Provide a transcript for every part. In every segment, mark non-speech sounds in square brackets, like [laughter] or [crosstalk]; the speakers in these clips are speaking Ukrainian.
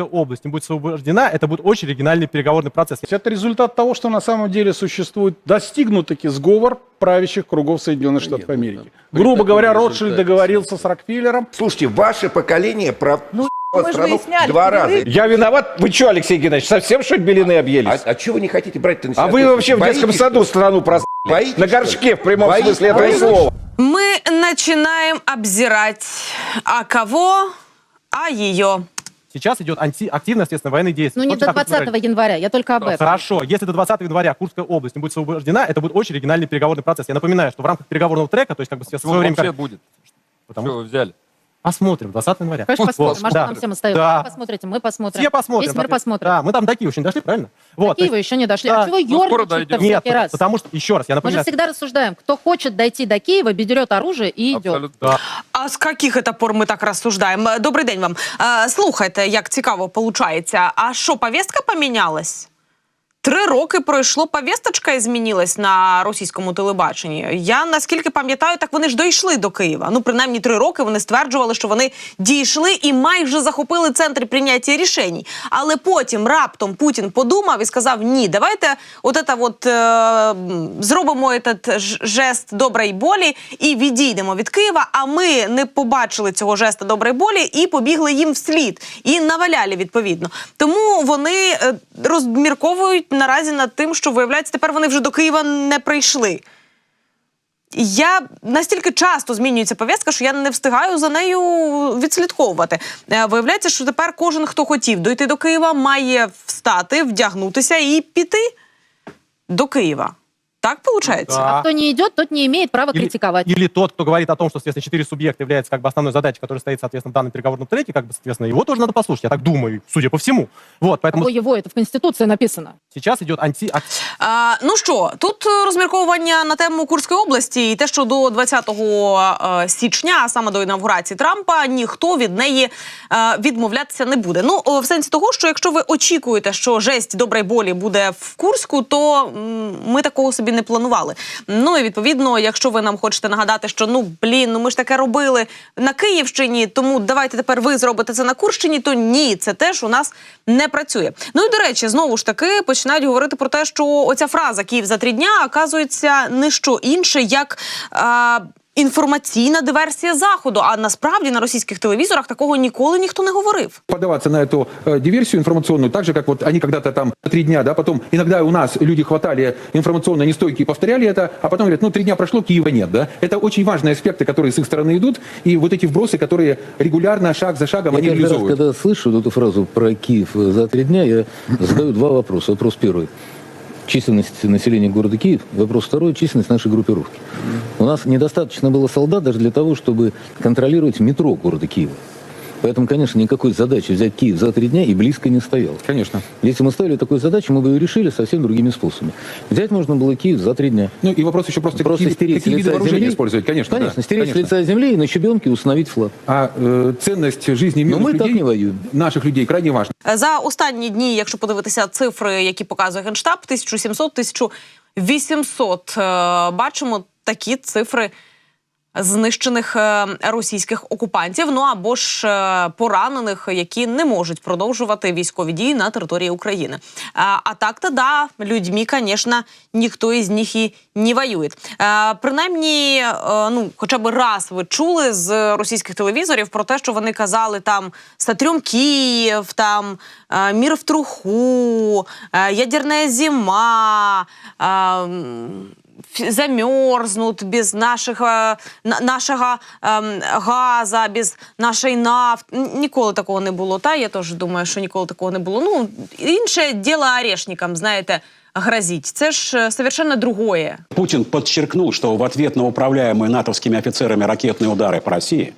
Курская область не будет освобождена, это будет очень оригинальный переговорный процесс. Это результат того, что на самом деле существует достигнут-таки сговор правящих кругов Соединенных Штатов Америки. Грубо говоря, Ротшильд договорился с Рокфеллером. Слушайте, ваше поколение про Ну, [laughs] мы же страну выясняли, два раза. Я виноват? Вы что, Алексей Геннадьевич, совсем что ли белины объелись? А, а чего вы не хотите брать-то на себя А вы вообще в детском саду страну прос... Боитесь, На горшке в прямом Боитесь? смысле этого слова. Мы начинаем обзирать. А кого? А ее. Сейчас идет анти- активная, естественно, военные действия. Ну, не до так, как вы 20 говорили. января, я только об этом. Хорошо, если до 20 января Курская область не будет освобождена, это будет очень оригинальный переговорный процесс. Я напоминаю, что в рамках переговорного трека, то есть как бы в свое время... вообще как- будет? Потому Что вы взяли? Посмотрим, 20 января. Конечно, посмотрим. Вот, Может, да. нам всем остается. Да. Вы посмотрите, мы посмотрим. Все посмотрим. Весь мир соответственно. посмотрит. Да, мы там до Киева еще не дошли, правильно? Вот, До то есть- Киева еще не дошли. Да. А чего Ну, скоро ерничать-то дойдем. Нет, всякий раз? потому что, еще раз, я Мы же напоминаю, всегда рассуждаем, кто хочет дойти до Киева, берет оружие и идет. Абсолютно. Да. А з яких это пор ми так розсуждаємо? Добрий день вам. Е, Слухайте, як цікаво виходить. А що, повістка помінялась? Три роки пройшло, повісточка і змінилась на російському телебаченні. Я наскільки пам'ятаю, так вони ж дійшли до Києва. Ну, принаймні три роки вони стверджували, що вони дійшли і майже захопили центр прийняття рішень. Але потім раптом Путін подумав і сказав: ні, давайте от это от, е, зробимо этот жест доброї болі і відійдемо від Києва. А ми не побачили цього жеста доброї болі і побігли їм вслід і наваляли відповідно. Тому вони е, розмірковують наразі над тим, що виявляється, тепер вони вже до Києва не прийшли. Я настільки часто змінюється пов'язка, що я не встигаю за нею відслідковувати. Е, Виявляється, що тепер кожен, хто хотів дойти до Києва, має встати, вдягнутися і піти до Києва. Так виходить? Да. А кто не идет, тот не имеет права Или, критиковать. или тот, кто говорит о том, что, соответственно, четыре субъекта является как бы основной задачей, которая стоит, соответственно, в данном переговорном треке, как бы, соответственно, его тоже надо послушать, я так думаю, судя по всему. Вот, поэтому Какой его, это в Конституции написано. сейчас идет анти... ак- А, ну що, тут е, розмірковування на тему Курської області і те, що до 20 е, січня, а саме до інавгурації Трампа, ніхто від неї е, відмовлятися не буде. Ну, о, в сенсі того, що якщо ви очікуєте, що жесть доброї болі буде в Курську, то м, ми такого собі не планували. Ну і відповідно, якщо ви нам хочете нагадати, що ну блін, ну ми ж таке робили на Київщині, тому давайте тепер ви зробите це на Курщині, то ні, це теж у нас не працює. Ну і до речі, знову ж таки починають говорити про те, що оця фраза Київ за три дня оказується не що інше, як. А, Інформаційна диверсія заходу, а насправді на російських телевізорах такого ніколи ніхто не говорив. подаваться на эту э, диверсию информационную, так же, как вот они когда-то там три дня, да, потом иногда у нас люди хватали информационно нестойкие, повторяли это, а потом говорят, ну, три дня прошло, Киева нет, да. Это очень важные аспекты, которые с их стороны идут, и вот эти вбросы, которые регулярно, шаг за шагом, Я они каждый раз, реализовывают. когда слышу вот эту фразу про Киев за три дня, я задаю два вопроса. Вопрос первый. Численность населения города Киев. Вопрос второй. Численность нашей группировки. У нас недостаточно было солдат даже для того, чтобы контролировать метро города Киева. Поэтому, конечно, никакой задачи взять Киев за три дня и близко не стояло. Конечно. Если мы ставили такую задачу, мы бы ее решили совсем другими способами. Взять можно было Киев за три дня. Ну, и вопрос еще просто, Просто какие, стереть какие с виды лица вооружения земли. использовать, конечно. Конечно, да, стереть конечно. с лица земли и на щебенке установить флаг. А э, ценность жизни Но мирных мы так людей, не воюем. наших людей, крайне важна. За останні дні, якщо подивитися цифри, які показує генштаб, 1700-1800, е, бачимо такі цифри знищених е, російських окупантів. Ну або ж е, поранених, які не можуть продовжувати військові дії на території України. А, а так-то да, людьми, звісно, ніхто із них і не воює. Е, принаймні, е, ну, хоча б раз ви чули з російських телевізорів про те, що вони казали там «Сотрем Київ, там е, мір в труху, е, ядерна зима е, м, ф- замерзнут без наших, е, на- нашого ем, газа, без нашої нафти. Н- Ніколи такого не було. Та я теж думаю, що ніколи такого не було. Ну, інше діло орешникам, знаєте, грозить. Це ж е, совершенно другое. Путин подчеркнул, что в ответ на управляемые натовскими офицерами ракетные удары по России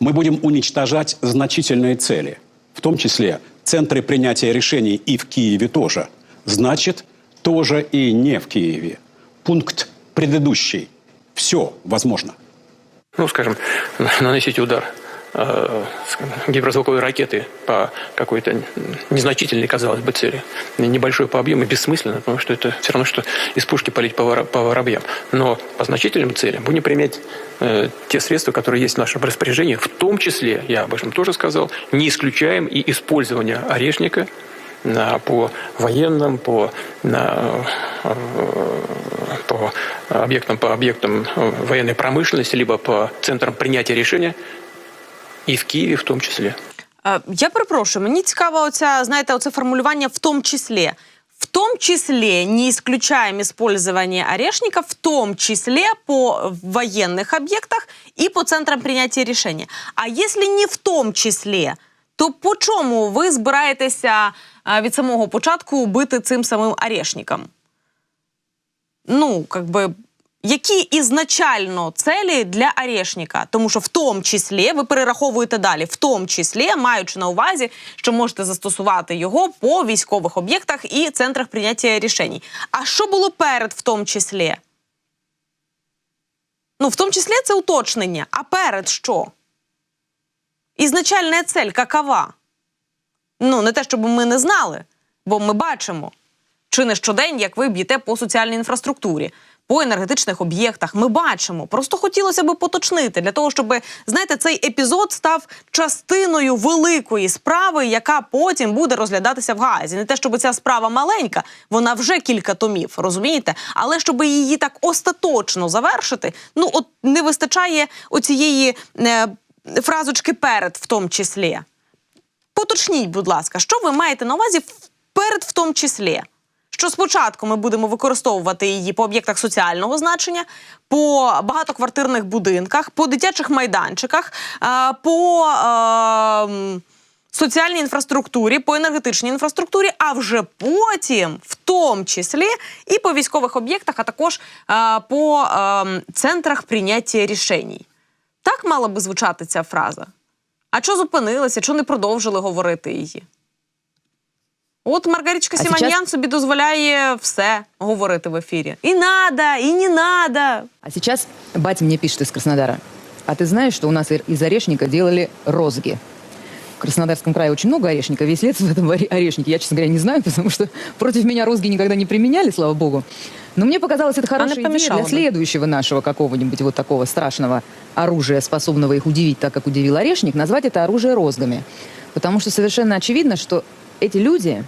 мы будем уничтожать значительные цели, в том числе центры принятия решений и в Киеве тоже. Значит, тоже и не в Киеве. Пункт предыдущий. Все возможно. ну, скажем, наносить удар э, гиперзвуковой ракеты по какой-то незначительной, казалось бы, цели. Небольшой по объему, бессмысленно, потому что это все равно, что из пушки палить по, воробьям. Но по значительным целям будем применять э, те средства, которые есть в нашем распоряжении, в том числе, я об этом тоже сказал, не исключаем и использование орешника по военным, по, на, э, по объектам, по объектам э, военной промышленности, либо по центрам принятия решения, і в Києві в тому числі. Е, Я перепрошую, мені цікаво оця, знаєте, оце формулювання в том числе. В том числе не исключаем использование орешника, в том числе по военных объектах и по центрам принятия решения. А если не в том числе, то по чому ви збираєтеся е, від самого початку бити цим самим орешником? ну, как би. Які ізначально цілі для орешника? Тому що в тому числі ви перераховуєте далі, в тому числі маючи на увазі, що можете застосувати його по військових об'єктах і центрах прийняття рішень. А що було перед в тому числі? Ну, в тому числі це уточнення. А перед що? Ізначальна цель какова? Ну, не те, щоб ми не знали, бо ми бачимо чи не щодень, як ви б'єте по соціальній інфраструктурі, по енергетичних об'єктах. Ми бачимо. Просто хотілося би поточнити для того, щоб знаєте, цей епізод став частиною великої справи, яка потім буде розглядатися в Гаазі. Не те, щоб ця справа маленька, вона вже кілька томів, розумієте? Але щоб її так остаточно завершити, ну от не вистачає оцієї е, фразочки перед, в тому числі. Поточніть, будь ласка, що ви маєте на увазі перед в тому числі? Що спочатку ми будемо використовувати її по об'єктах соціального значення, по багатоквартирних будинках, по дитячих майданчиках, е, по е, соціальній інфраструктурі, по енергетичній інфраструктурі, а вже потім, в тому числі, і по військових об'єктах, а також е, по е, центрах прийняття рішень. Так мала би звучати ця фраза. А що зупинилися, що не продовжили говорити її? От Маргарічка А Сіманян сейчас- собі дозволяє все говорити в ефірі. І надо, і не надо. А сейчас батя мне пишет из Краснодара. А ты знаешь, что у нас из орешника делали розги? В Краснодарском крае очень много орешника. Весь лес в этом оре- орешнике. Я, честно говоря, не знаю, [laughs] потому что против меня розги никогда не применяли, слава богу. Но мне показалось, это хорошая идея помешало для следующего нашего какого-нибудь вот такого страшного оружия, способного их удивить так, как удивил орешник, назвать это оружие розгами. Потому что совершенно очевидно, что эти люди,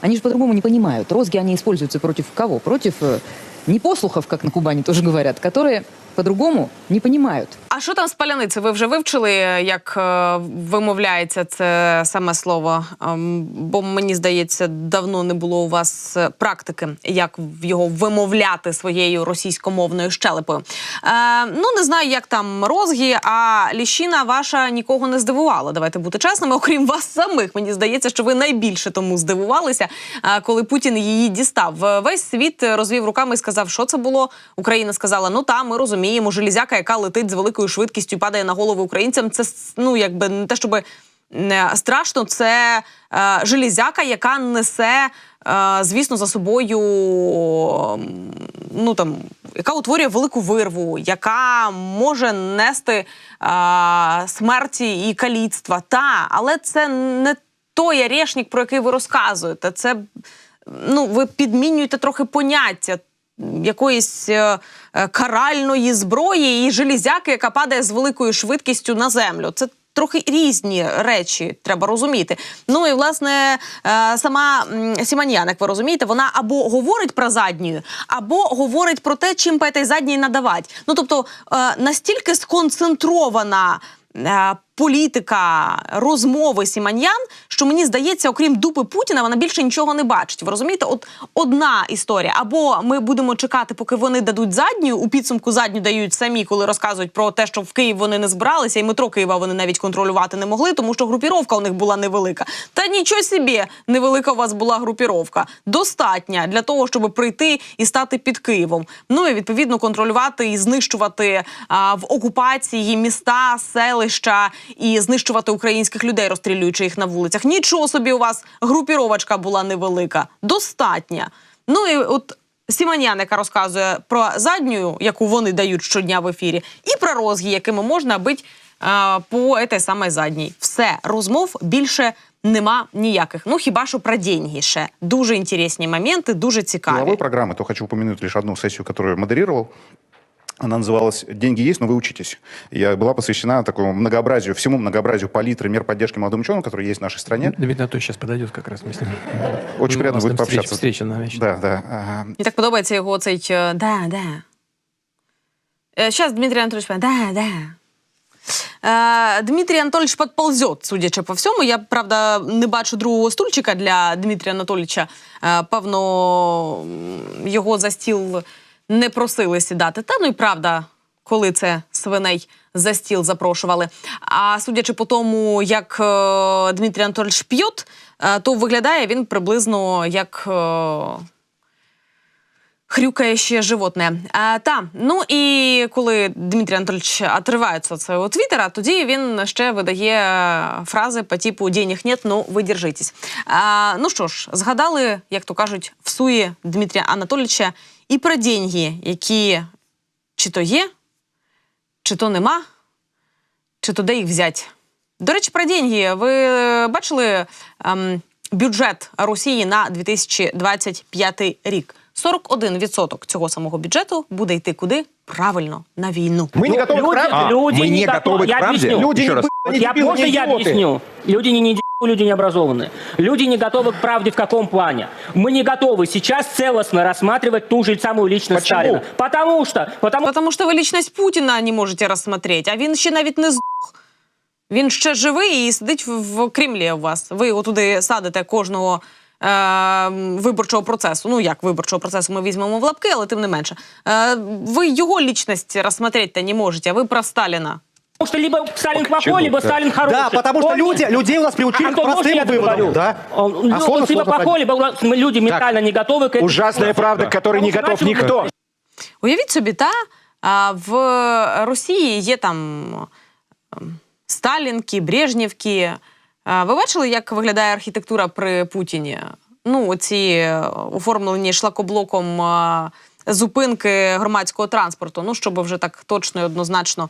они же по-другому не понимают. Розги, они используются против кого? Против э, непослухов, как на Кубани тоже говорят, которые по-другому не понимают. А що там з паляниці? Ви вже вивчили, як е, вимовляється це саме слово? Ем, Бо мені здається, давно не було у вас е, практики, як його вимовляти своєю російськомовною щелепою. Е, ну не знаю, як там розгі, а ліщина ваша нікого не здивувала. Давайте бути чесними, окрім вас самих. Мені здається, що ви найбільше тому здивувалися, е, коли Путін її дістав. Весь світ розвів руками і сказав, що це було. Україна сказала: ну та ми розуміємо, железяка, яка летить з великою швидкістю, падає на голови українцям. Це ну якби не те, щоб не страшно, це е, железяка, яка несе, е, звісно, за собою ну там. Яка утворює велику вирву, яка може нести е, смерті і каліцтва. Та, але це не той орешник, про який ви розказуєте. Це ну, ви підмінюєте трохи поняття якоїсь е, е, каральної зброї і железяки, яка падає з великою швидкістю на землю. Це трохи різні речі, треба розуміти. Ну і власне е, сама Сіманьян, як ви розумієте, вона або говорить про задню, або говорить про те, чим по цій задній надавати. Ну тобто е, настільки сконцентрована. Політика розмови Сіманьян, що мені здається, окрім дупи Путіна, вона більше нічого не бачить. Ви розумієте? От одна історія. Або ми будемо чекати, поки вони дадуть задню. У підсумку задню дають самі, коли розказують про те, що в Київ вони не збиралися, і метро Києва вони навіть контролювати не могли, тому що групіровка у них була невелика. Та нічого собі, невелика у вас була групіровка. Достатня для того, щоб прийти і стати під Києвом. Ну і відповідно контролювати і знищувати а, в окупації міста, селища і знищувати українських людей, розстрілюючи їх на вулицях. Нічого собі у вас групіровочка була невелика, достатня. Ну і от Сіманян, яка розказує про задню, яку вони дають щодня в ефірі, і про розгі, якими можна бити е, по этой самой задній. Все, розмов більше нема ніяких. Ну хіба що про деньги ще. Дуже інтересні моменти, дуже цікаві. Главой программы, то хочу упомянуть лишь одну сессию, которую я модерировал. Она называлась «Деньги есть, но вы учитесь». Я была посвящена такому многообразию, всему многообразию палитры мер поддержки молодым ученым, которые есть в нашей стране. Дмитрий Анатольевич сейчас подойдет как раз. Мы с ним. [laughs] Очень У приятно нас будет там встреча- пообщаться. Встреча намечена. Да, да. Ага. Мені так подобається його цей е, да, да. Зараз Дмитрий Анатольевич, пане, да, да. Е, Дмитрій Анатольович подползет, судячи по всьому. Я, правда, не бачу другого стульчика для Дмитрія Анатольовича. Е, певно, м, його за стіл не просили сідати. Та ну і правда, коли це свиней за стіл запрошували. А судячи по тому, як е, Дмитрій Анатольович п'є, е, то виглядає він приблизно як. е, Хрюкає ще животне. А, та, ну і коли Дмитрій Анатольович отривається від свого твіттера, тоді він ще видає фрази по типу «денег нет, ну ви держитесь». А, ну що ж, згадали, як то кажуть, в суї Дмитрія Анатолійовича і про деньги, які чи то є, чи то нема, чи то де їх взять. До речі, про деньги. Ви бачили ем, бюджет Росії на 2025 рік? 41% цього самого бюджету буде йти куди? Правильно, на війну. Мы не Ну, готовы к люди- правде? люди мы не не готовы готовы. к Я правде? объясню. Люди Еще не, раз. бы- не Я, дебилы, можно не я идиоты. объясню? Люди не, не д***, люди не образованные. Люди не готовы к правде в каком плане? Мы не готовы сейчас целостно рассматривать ту же самую личность Почему? Сталина. Потому что, потому Тому що ви лічність Путіна не можете розсмотрети, а він ще навіть не здох. Він ще живий і сидить в, в Кремлі у вас. Ви отуди садите кожного е, виборчого процесу. Ну як виборчого процесу ми візьмемо в лапки, але тим не менше. Е, ви його лічність розсмотрети не можете, а ви про Сталіна. что либо Сталин плохой, чего? либо Сталин хороший. Да, потому что Он- люди, людей у нас приучили к Антон, можно простым я выводам. договорю? Да? Он, А ну, сложно, он либо сложно плохой, либо у- люди ментально не готовы к этому. Ужасная правда, к которой не Потому готов что иначе никто. Уявіть собі, та а, в Росії є там ем, Сталінки, Брежнєвки. Ви бачили, як виглядає архітектура при Путіні? Ну, оці е, оформлені шлакоблоком е, зупинки громадського транспорту. Ну, щоб вже так точно і однозначно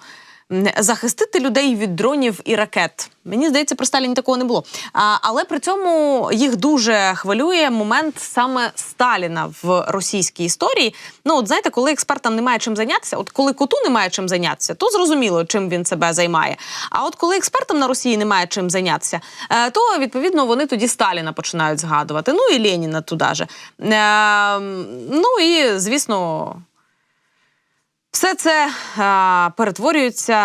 захистити людей від дронів і ракет. Мені здається, при Сталіні такого не було. А, але при цьому їх дуже хвилює момент саме Сталіна в російській історії. Ну, от знаєте, коли експертам немає чим зайнятися, от коли коту немає чим зайнятися, то зрозуміло, чим він себе займає. А от коли експертам на Росії немає чим зайнятися, е, то відповідно вони тоді Сталіна починають згадувати. Ну і Леніна туди же. Е, ну і звісно. Все це а, перетворюється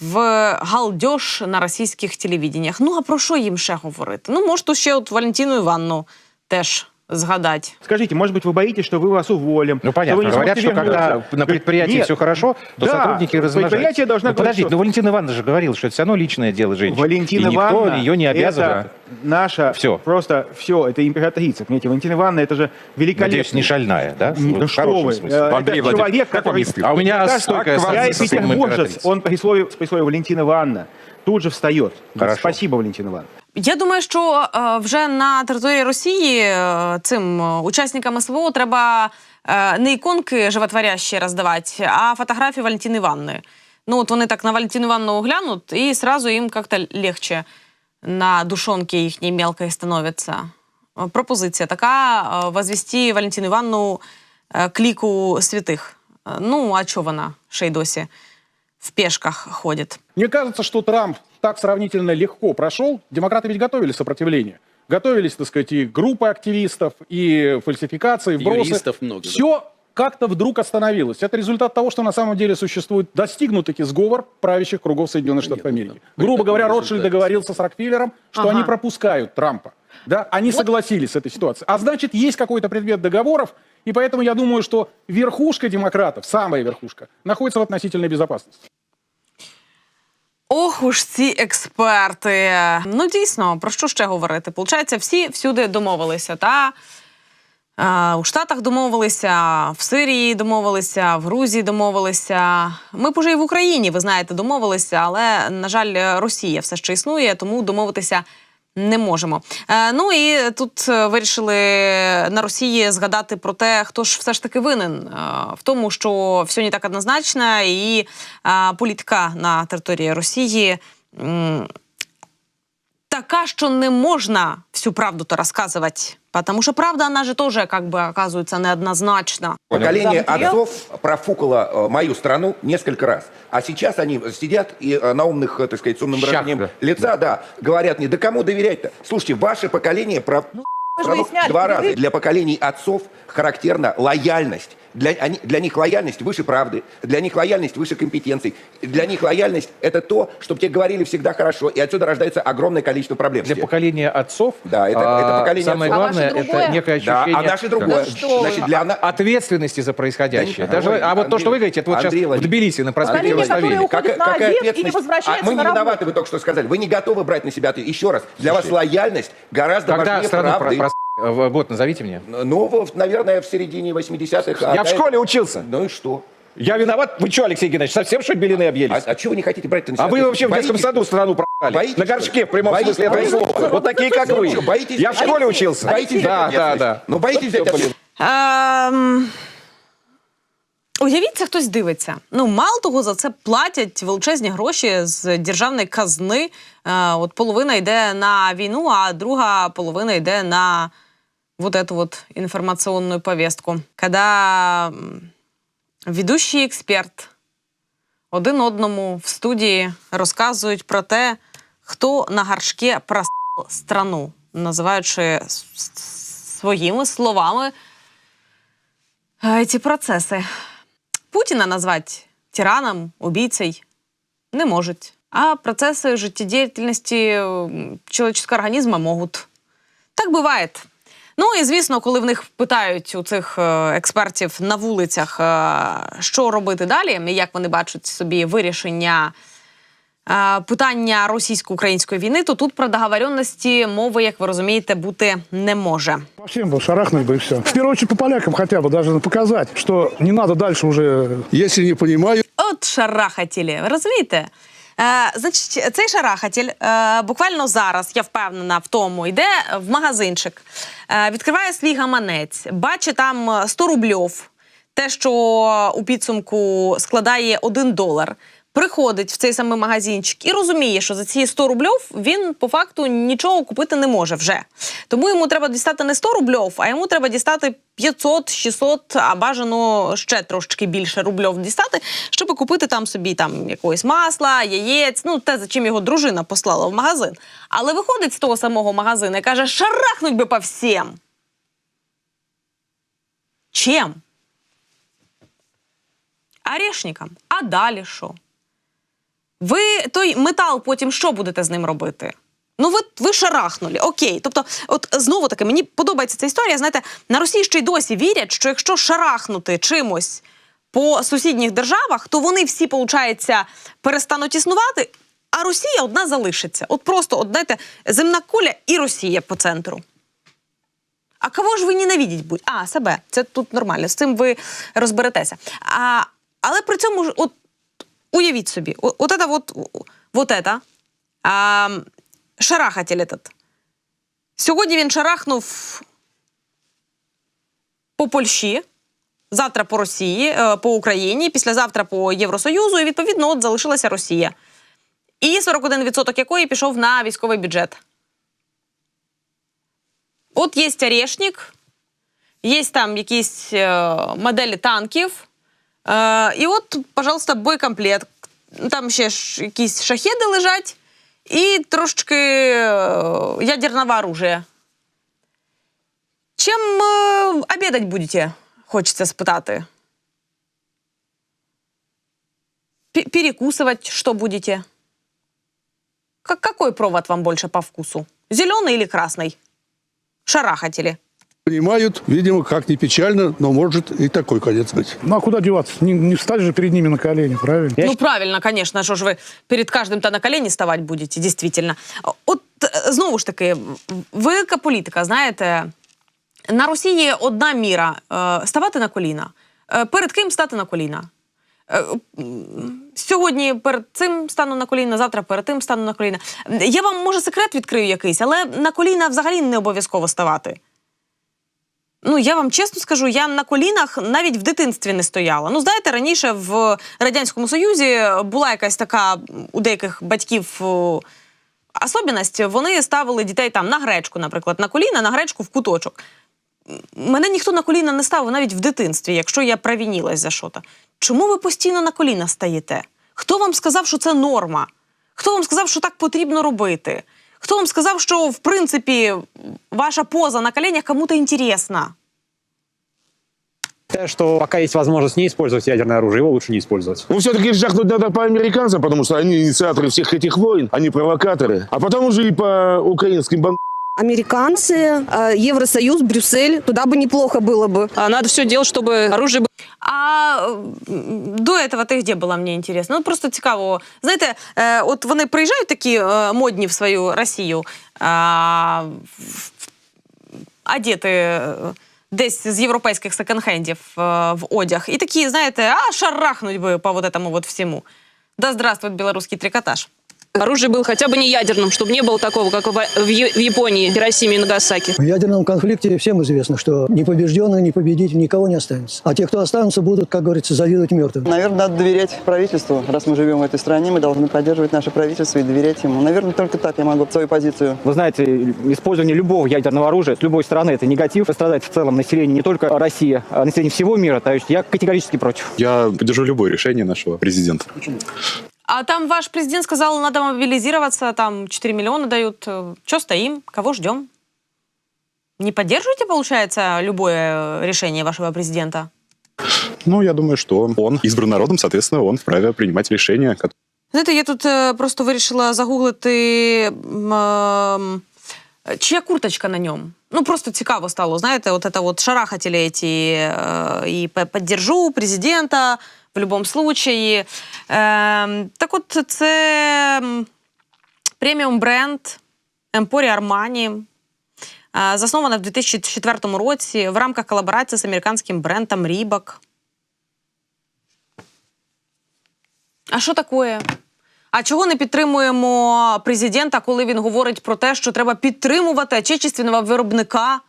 в галдьош на російських телевіденнях. Ну а про що їм ще говорити? Ну, може, ще от Валентину Іванну теж згадати. Скажите, может быть, вы боитесь, что мы вас уволим? Ну, что понятно. вы не Говорят, что когда на предприятии Нет. все хорошо, то Да, сотрудники размножаются. предприятие должно Ну, подождите, что- ну Валентин Ивановна же говорил, что это все равно личное дело женщины. Валентина И никто Ивановна, ее не обязывает. это наша, Всё. просто все, это императрица. Понимаете, Валентина Ивановна, это же великолепно. Надеюсь, не шальная, да? Ну, в что вы, смысле. э, Андрей это человек, как который... не? А у меня стойкое я императрица. он при слове, при слове Валентина Ивановна тут же встает. Хорошо. Спасибо, Валентина Ивановна. Я думаю, що е, вже на території Росії е, цим е, учасникам СВО треба не іконки животворящі роздавати, а фотографії Валентини Івановни. Ну, от вони так на Валентину Івановну глянуть, і сразу їм як-то легче на душонки їхній мелкої становиться. Пропозиція така возвести Валентину Івановну е, к ліку святих. Ну, а чого вона ще й досі в пешках ходить? Мне кажется, что Трамп так сравнительно легко прошел. Демократы ведь готовили сопротивление. Готовились, так сказать, и группы активистов, и фальсификации, вбросы. Юристов много, да. Все как-то вдруг остановилось. Это результат того, что на самом деле существует достигнутый сговор правящих кругов Соединенных Штатов Америки. Грубо говоря, Ротшильд договорился с Рокфеллером, что Ага. они пропускают Трампа. Да? Они согласились с этой ситуацией. А значит, есть какой-то предмет договоров, и поэтому я думаю, что верхушка демократов, самая верхушка, находится в относительной безопасности. Ох уж ці експерти. Ну дійсно, про що ще говорити? Получається, всі всюди домовилися. Та е, у Штатах домовилися, в Сирії домовилися, в Грузії домовилися. Ми б уже і в Україні, ви знаєте, домовилися, але на жаль, Росія все ще існує, тому домовитися Не можемо. Е, ну і тут е, вирішили на Росії згадати про те, хто ж все ж таки винен е, в тому, що все не так однозначно, і е, політика на території Росії Е, така, що не можна всю правду то розказувати. Потому что правда, она же тоже, как бы, оказывается, неоднозначна. Поколение отцов профукало э, мою страну несколько раз. А сейчас они сидят и э, на умных, э, так сказать, с умным Щах, выражением да. лица, да, говорят мне, да кому доверять-то? Слушайте, ваше поколение профук- выясняли, два раза. Для поколений отцов характерна лояльность. Для, они- для них лояльность выше правды, для них лояльность выше компетенций. Для них лояльность – это то, чтобы тебе говорили всегда хорошо, и отсюда рождается огромное количество проблем. Для поколения отцов Да, это, а, это поколение самое отцов. главное А это некое Да, ощущение а наше другое. Да. Значит, для ответственности за происходящее. Да Даже, а вот то, Андрей- что вы говорите, это вот Андрей сейчас в. Тбилиси на проспекте Андрей уходит на какая обед и не ответственность? А мы не виноваты, вы только что сказали. Вы не готовы брать на себя ответственность. Еще раз, для вас лояльность гораздо Когда важнее про, правды. про- э, год назовите мне. Ну, в- наверное, в середине 80-х. Я в школе учился. Ну и что? Я виноват? Вы что, Алексей Геннадьевич, совсем что ли белины А, объелись? а чего вы не хотите брать на себя А вы вообще в ответственность? детском Боитесь? саду страну проебали. Боитесь, На что ли? горшке, в прямом Боитесь? смысле этого Боитесь? слова. Вот такие, как вы. Что, боитесь? Я в школе учился. Боитесь Да, взять да, ответственность? да. Ну, боитесь взять ответственность? Ем... Уявіть, це хтось дивиться. Ну, мало того, за це платять величезні гроші з державної казни. Е, от половина йде на війну, а друга половина йде на вот эту вот информационную повестку. Когда ведущий експерт один одному в студії розказують про те, хто на горшке просав страну, називаючи своїми словами ці процеси. Путіна назвати тираном, убийцей не можуть. А процеси життєдіяльності м, человеческого організму можуть. Так буває. Ну і звісно, коли в них питають у цих е, експертів на вулицях, е, що робити далі, і як вони бачать собі вирішення е, питання російсько-української війни, то тут про договоренності мови, як ви розумієте, бути не може. По всем бы шарахнуть бы и все. В первую очередь по полякам хотя бы даже показать, что не надо дальше уже... Если не понимаю... От шарахатілі, ви розумієте? Е, значить, цей шарахатель е, буквально зараз, я впевнена в тому, йде в магазинчик, е, відкриває свій гаманець, бачить там е, 100 рубльов, те, що у підсумку складає 1 долар. Приходить в цей самий магазинчик і розуміє, що за ці 100 рубльов він по факту нічого купити не може вже. Тому йому треба дістати не 100 рубльов, а йому треба дістати 500, 600, а бажано ще трошечки більше рубльов дістати, щоб купити там собі там якогось масла, яєць, ну те, за чим його дружина послала в магазин. Але виходить з того самого магазину і каже: шарахнуть би по всім. Чим? Орешникам. А далі що? Ви той метал потім що будете з ним робити? Ну, ви, ви шарахнули, окей. Тобто, от знову таки, мені подобається ця історія. Знаєте, на Росії ще й досі вірять, що якщо шарахнути чимось по сусідніх державах, то вони всі, виходить, перестануть існувати, а Росія одна залишиться. От просто, от, знаєте, земна куля і Росія по центру. А кого ж ви ненавидіть будь? А, себе. Це тут нормально. З цим ви розберетеся. А, але при цьому ж, от уявіть собі, о- от это вот, вот это, а, шарахатель этот. Сьогодні він шарахнув по Польщі, завтра по Росії, е, по Україні, післязавтра по Євросоюзу, і відповідно от залишилася Росія. І 41% якої пішов на військовий бюджет. От є орешник, є там якісь е, моделі танків. Е, і от, пожалуйста, бойкомплект. Там ще ж якісь шахеди лежать і трошечки е, ядерного оружия. Чим е, обідати будете? Хочеться спитати. Пе- Перекусывать что будете? Как, какой провод вам больше по вкусу? Зеленый или красный? Шарахатели. Понимают, видимо, как ни печально, но может и такой конец быть. Ну а куда деваться? Не, не встать же перед ними на колени, правильно? Ну, правильно, конечно, що ж ви перед кожним-то на колені ставати будете, дійсно. От е, знову ж таки, велика політика, знаєте, на Росії одна міра е, ставати на коліна. Е, Перед ким стати на коліна? Е, Сьогодні перед цим стану на коліна, завтра перед тим стану на коліна. Я вам може секрет відкрию якийсь, але на коліна взагалі не обов'язково ставати. Ну, я вам чесно скажу, я на колінах навіть в дитинстві не стояла. Ну, знаєте, раніше в Радянському Союзі була якась така у деяких батьків о, особливість. Вони ставили дітей там на гречку, наприклад, на коліна, на гречку в куточок. Мене ніхто на коліна не ставив навіть в дитинстві, якщо я провінілась за що-то. Чому ви постійно на коліна стаєте? Хто вам сказав, що це норма? Хто вам сказав, що так потрібно робити? Хто вам сказав, що в принципі ваша поза на коленях кому-то інтересна? что пока есть возможность не использовать ядерное оружие, его лучше не использовать. Ну, все-таки жахнуть надо по американцам, потому что они инициаторы всех этих войн, они провокаторы. А потом уже и по украинским бан Американцы, э, Евросоюз, Брюссель, туда бы неплохо было бы. Надо все делать, чтобы оружие А м, до этого ти де була, мені інтересно? Ну просто цікаво. Знаєте, е, от вони приїжджають такі е, модні в свою Росію, а, в- одіти е, десь з європейських секонд-хендів е, в одяг. І такі, знаєте, а шарахнуть би по вот этому вот всему. Да здравствует белорусский трикотаж. Оружие было хотя бы не ядерным, чтобы не было такого, как в Японии, Хиросиме и Нагасаки. В ядерном конфликте всем известно, что непобежденных, не победить никого не останется. А те, кто останутся, будут, как говорится, завидовать мертвым. Наверное, надо доверять правительству. Раз мы живем в этой стране, мы должны поддерживать наше правительство и доверять ему. Наверное, только так я могу свою позицию. Вы знаете, использование любого ядерного оружия с любой стороны – это негатив. Пострадает в целом население не только России, а население всего мира. То есть я категорически против. Я поддержу любое решение нашего президента. А там ваш президент сказал, надо мобилизироваться, там 4 миллиона дают. Че стоим? Кого ждем? Не поддерживаете, получается, любое э, решение вашего президента? Ну, я думаю, что он избран народом, соответственно, он вправе принимать решения, которые Знаєте, я тут е, просто вирішила загуглити, м, ем, чия курточка на ньому. Ну, просто цікаво стало, знаєте, от это вот шарахатели эти, е, і «П- поддержу президента в будь-якому случаї. Ем, так от це преміум бренд Emporia Armani, е, заснована в 2004 році в рамках колаборації з американським брендом Reebok. А що таке? А чого не підтримуємо президента, коли він говорить про те, що треба підтримувати отечественного виробника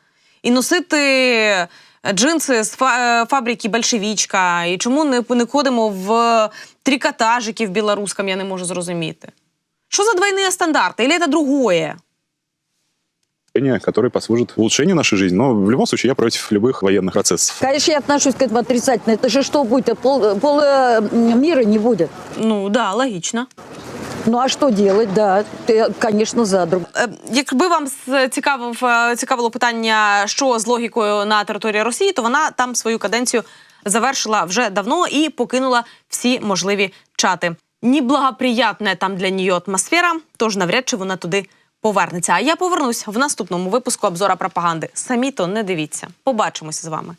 і носити джинси з фа- е, фабрики Большевічка? І чому не, не ходимо в трикотажики в білоруському, я не можу зрозуміти. Що за двойні стандарти? Или це другое? которые послужат улучшению нашей жизни. Но в любом случае я против любых военных процессов. Конечно, я отношусь к этому отрицательно. Это же что будет? Пол, пол э, мира не будет. Ну да, логично. Ну а что делать? Да, ты, конечно, за друг. Е, Якби вам цікавив, е, цікавило питання, що з логікою на території Росії, то вона там свою каденцію завершила вже давно і покинула всі можливі чати. Неблагоприятна там для неї атмосфера, тож навряд чи вона туди повернеться. А я повернусь в наступному випуску обзора пропаганди. Самі то не дивіться. Побачимося з вами.